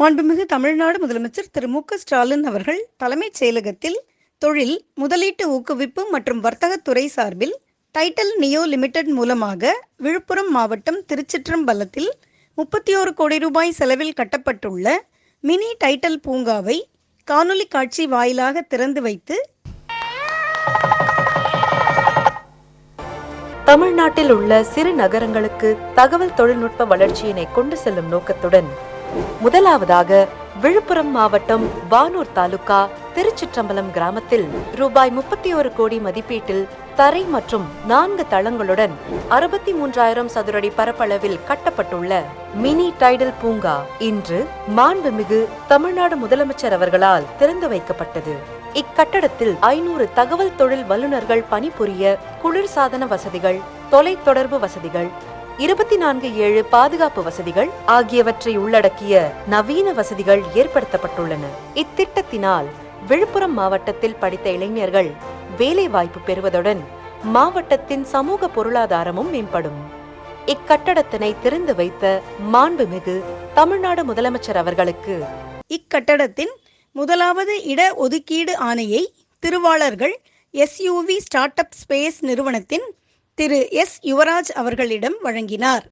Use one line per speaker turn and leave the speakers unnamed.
மாண்புமிகு தமிழ்நாடு முதலமைச்சர் திரு மு ஸ்டாலின் அவர்கள் தலைமைச் செயலகத்தில் தொழில் முதலீட்டு ஊக்குவிப்பு மற்றும் வர்த்தகத்துறை சார்பில் டைட்டல் நியோ லிமிடெட் மூலமாக விழுப்புரம் மாவட்டம் திருச்சிற்றம்பலத்தில் முப்பத்தி ஓரு கோடி ரூபாய் செலவில் கட்டப்பட்டுள்ள மினி டைட்டல் பூங்காவை காணொலி காட்சி வாயிலாக திறந்து வைத்து
தமிழ்நாட்டில் உள்ள சிறு நகரங்களுக்கு தகவல் தொழில்நுட்ப வளர்ச்சியினை கொண்டு செல்லும் நோக்கத்துடன் முதலாவதாக விழுப்புரம் மாவட்டம் வானூர் தாலுகா திருச்சிற்றம்பலம் கிராமத்தில் ரூபாய் முப்பத்தி ஒரு கோடி மதிப்பீட்டில் தரை மற்றும் நான்கு தளங்களுடன் அறுபத்தி மூன்றாயிரம் சதுரடி பரப்பளவில் கட்டப்பட்டுள்ள மினி டைடல் பூங்கா இன்று மாண்புமிகு தமிழ்நாடு முதலமைச்சர் அவர்களால் திறந்து வைக்கப்பட்டது. இக்கட்டடத்தில் ஐநூறு தகவல் தொழில் வல்லுநர்கள் பணிபுரிய குளிர்சாதன வசதிகள் தொலைத்தொடர்பு வசதிகள் இருபத்தி நான்கு ஏழு பாதுகாப்பு வசதிகள் ஆகியவற்றை உள்ளடக்கிய நவீன வசதிகள் ஏற்படுத்தப்பட்டுள்ளன. இத்திட்டத்தினால் விழுப்புரம் மாவட்டத்தில் படித்த இளைஞர்கள் வேலை வாய்ப்பு பெறுவதுடன் மாவட்டத்தின் சமூக பொருளாதாரமும் மேம்படும். இக்கட்டடத்தினை திறந்து வைத்த மாண்புமிகு தமிழ்நாடு முதலமைச்சர் அவர்களுக்கு
இக்கட்டடத்தின் முதலாவது இட ஒதுக்கீடு ஆணையை திருவாளர்கள் எஸ்யூவி ஸ்டார்ட் அப் ஸ்பேஸ் நிறுவனத்தின் திரு எஸ் யுவராஜ் அவர்களிடம் வழங்கினார்.